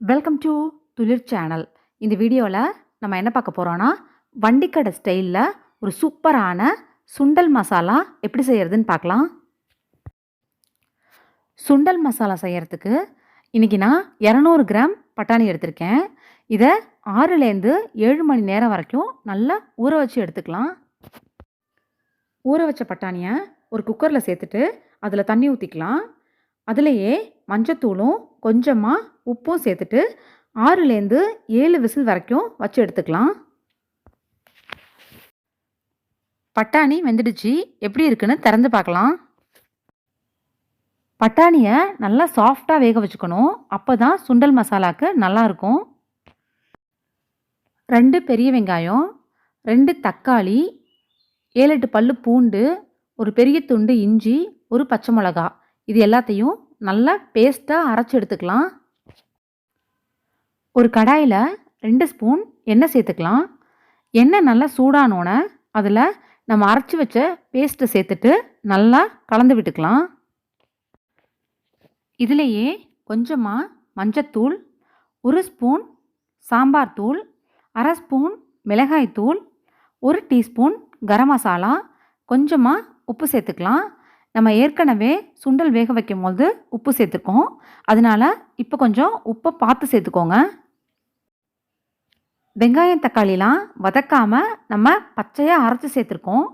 Welcome to துளிர் channel இந்த வீடியோவில் நம்ம என்ன பார்க்க போகிறோன்னா வண்டிக்கடை ஸ்டைலில் ஒரு சூப்பரான சுண்டல் மசாலா எப்படி செய்கிறதுன்னு பார்க்கலாம். சுண்டல் மசாலா செய்கிறதுக்கு இன்றைக்கி நான் இரநூறு கிராம் பட்டாணி எடுத்திருக்கேன். இதை ஆறுலேருந்து ஏழு மணி நேரம் வரைக்கும் நல்லா ஊற வச்சு எடுத்துக்கலாம். ஊற வச்ச பட்டாணியை ஒரு குக்கரில் சேர்த்துட்டு அதில் தண்ணி ஊற்றிக்கலாம் அதுலேயே மஞ்சத்தூளும் கொஞ்சமாக உப்பும் சேர்த்துட்டு ஆறுலேருந்து ஏழு விசில் வரைக்கும் வச்சு எடுத்துக்கலாம். பட்டாணி வெந்துடுச்சு. எப்படி இருக்குன்னு திறந்து பார்க்கலாம். பட்டாணியை நல்லா சாஃப்டாக வேக வச்சுக்கணும். அப்போ தான் சுண்டல் மசாலாவுக்கு நல்லாயிருக்கும் ரெண்டு பெரிய வெங்காயம் ரெண்டு தக்காளி ஏழு எட்டு பல் பூண்டு ஒரு பெரிய துண்டு இஞ்சி ஒரு பச்சை மிளகா. இது எல்லாத்தையும் நல்லா பேஸ்ட்டாக அரைச்சி எடுத்துக்கலாம். ஒரு கடாயில் ரெண்டு ஸ்பூன் எண்ணெய் சேர்த்துக்கலாம். எண்ணெய் நல்லா சூடானோன்னே அதில் நம்ம அரைச்சி வச்ச பேஸ்ட்டை சேர்த்துட்டு நல்லா கலந்து விட்டுக்கலாம். இதிலேயே கொஞ்சமாக மஞ்சத்தூள் ஒரு ஸ்பூன் சாம்பார் தூள் அரை ஸ்பூன் மிளகாய் தூள் ஒரு டீஸ்பூன் கரம் மசாலா கொஞ்சமாக உப்பு சேர்த்துக்கலாம். நம்ம ஏற்கனவே சுண்டல் வேக வைக்கும் போது உப்பு சேர்த்துருக்கோம். அதனால் இப்போ கொஞ்சம் உப்பை பார்த்து சேர்த்துக்கோங்க. வெங்காயம் தக்காளிலாம் வதக்காமல் நம்ம பச்சையாக அரைச்சி சேர்த்துருக்கோம்.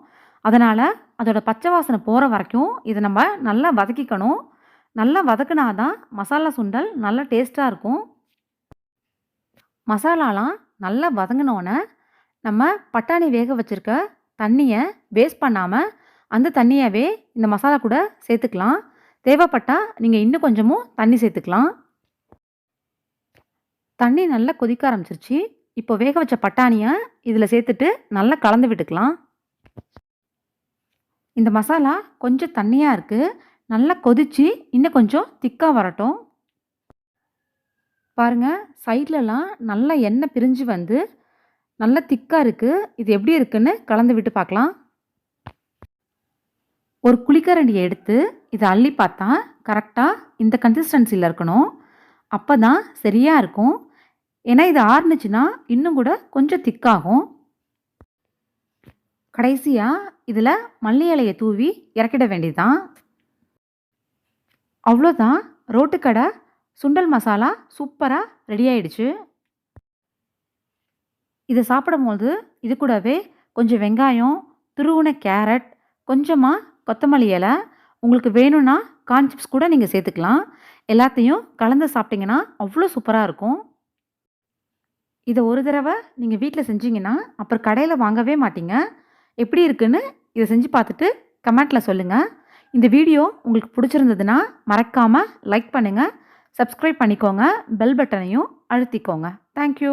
அதனால் அதோட பச்சை வாசனை போகிற வரைக்கும் இதை நம்ம நல்லா வதக்கிக்கணும். நல்லா வதக்குனாதான் மசாலா சுண்டல் நல்லா டேஸ்ட்டாக இருக்கும். மசாலாலாம் நல்லா வதங்கினோன்னே நம்ம பட்டாணி வேக வச்சுருக்க தண்ணியை வேஸ்ட் பண்ணாமல் அந்த தண்ணியவே இந்த மசாலா கூட சேர்த்துக்கலாம். தேவைப்பட்டால் நீங்கள் இன்னும் கொஞ்சமும் தண்ணி சேர்த்துக்கலாம். தண்ணி நல்லா கொதிக்க ஆரம்பிச்சிருச்சு. இப்போ வேக வச்ச பட்டாணியை இதில் சேர்த்துட்டு நல்லா கலந்து விட்டுக்கலாம். இந்த மசாலா கொஞ்சம் தண்ணியாக இருக்குது நல்லா கொதித்து இன்னும் கொஞ்சம் திக்காக வரட்டும். பாருங்கள் சைட்லலாம் நல்லா எண்ணெய் பிரிஞ்சு வந்து நல்லா திக்காக இருக்குது இது எப்படி இருக்குன்னு கலந்து விட்டு பார்க்கலாம். ஒரு குழிக்கரண்டியை எடுத்து இதை அள்ளி பார்த்தா கரெக்டாக இந்த கன்சிஸ்டன்சியில் இருக்கணும். அப்போ தான் சரியாக இருக்கும். ஏன்னா இது ஆறுனுச்சுன்னா இன்னும் கூட கொஞ்சம் திக்காகும். கடைசியாக இதில் மல்லி இலையை தூவி இறக்கிட வேண்டியதுதான். அவ்வளோதான் ரோட்டுக்கடை சுண்டல் மசாலா சூப்பராக ரெடி ஆயிடுச்சு. இதை சாப்பிடும்போது இது கூடவே கொஞ்சம் வெங்காயம் துருவுன கேரட் கொஞ்சமாக கொத்தமல்லி இலை. உங்களுக்கு வேணும்னா கார்ன் சிப்ஸ் கூட நீங்கள் சேர்த்துக்கலாம். எல்லாத்தையும் கலந்து சாப்பிட்டிங்கன்னா அவ்வளோ சூப்பராக இருக்கும். இதை ஒரு தடவை நீங்கள் வீட்டில் செஞ்சீங்கன்னா அப்புறம் கடையில் வாங்கவே மாட்டீங்க. எப்படி இருக்குன்னு இதை செஞ்சு பார்த்துட்டு கமெண்ட்டில் சொல்லுங்கள் இந்த வீடியோ உங்களுக்கு பிடிச்சிருந்ததுன்னா மறக்காமல் லைக் பண்ணுங்கள் சப்ஸ்கிரைப் பண்ணிக்கோங்க. பெல் பட்டனையும் அழுத்திக்கோங்க. தேங்க்யூ